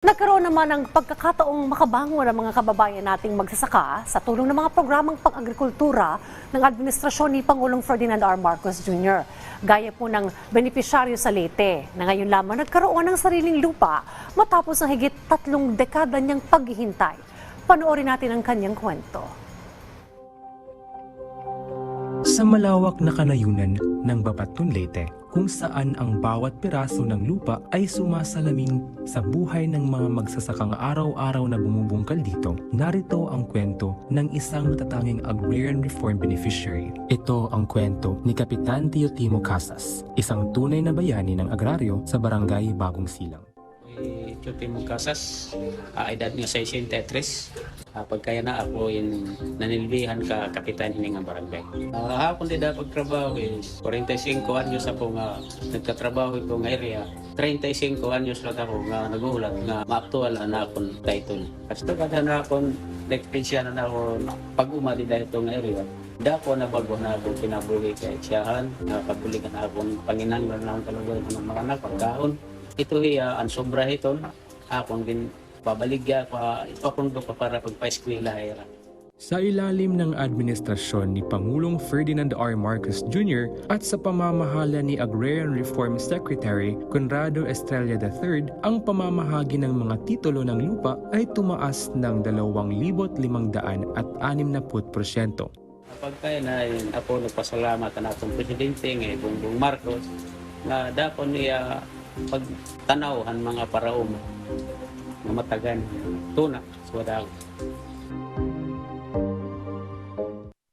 Nagkaroon naman ng pagkakataong makabangon ng mga kababayan nating magsasaka sa tulong ng mga programang pang-agrikultura ng administrasyon ni Pangulong Ferdinand R. Marcos Jr. Gaya po ng benepisyaryo sa Leyte na ngayon lamang nagkaroon ng sariling lupa matapos ang higit tatlong dekada niyang paghihintay. Panoorin natin ang kanyang kwento. Sa malawak na kanayunan ng Babatun Leyte, kung saan ang bawat piraso ng lupa ay sumasalamin sa buhay ng mga magsasakang araw-araw na bumubungkal dito, narito ang kwento ng isang natatanging agrarian reform beneficiary. Ito ang kwento ni Kapitan Teotimo Casas, isang tunay na bayani ng agraryo sa barangay Bagong Silang. Ako'y Chutimo Casas, ah, edad niya 63. Uh, pagkaya na ako in nanilbihan ka kapitan hining nga barangay. Uh, hapon din dapat pagtrabaho is 45 anyos ako nga nagkatrabaho nga area. 35 anyos lang ako nga nagulat nga maaktual na akong title. Kasi kada na akong na-experience na ako pag umali dahil ito nga area. Dako na bago na ako kinabuhi kay siyahan, nakabulikan na akong panginanglan na akong kalugan ng mga anak, pagkaon ito hiya ang sobra ito akong din pabaligya pa ito akong do pa para pagpa-eskwela Sa ilalim ng administrasyon ni Pangulong Ferdinand R. Marcos Jr. at sa pamamahala ni Agrarian Reform Secretary Conrado Estrella III, ang pamamahagi ng mga titulo ng lupa ay tumaas ng 2,500 at 60%. kapag kaya na yun, ako nagpasalamat na akong presidente nga Bongbong Marcos nga dapat niya pagtanaw ang mga paraon nga matagan tuna so daw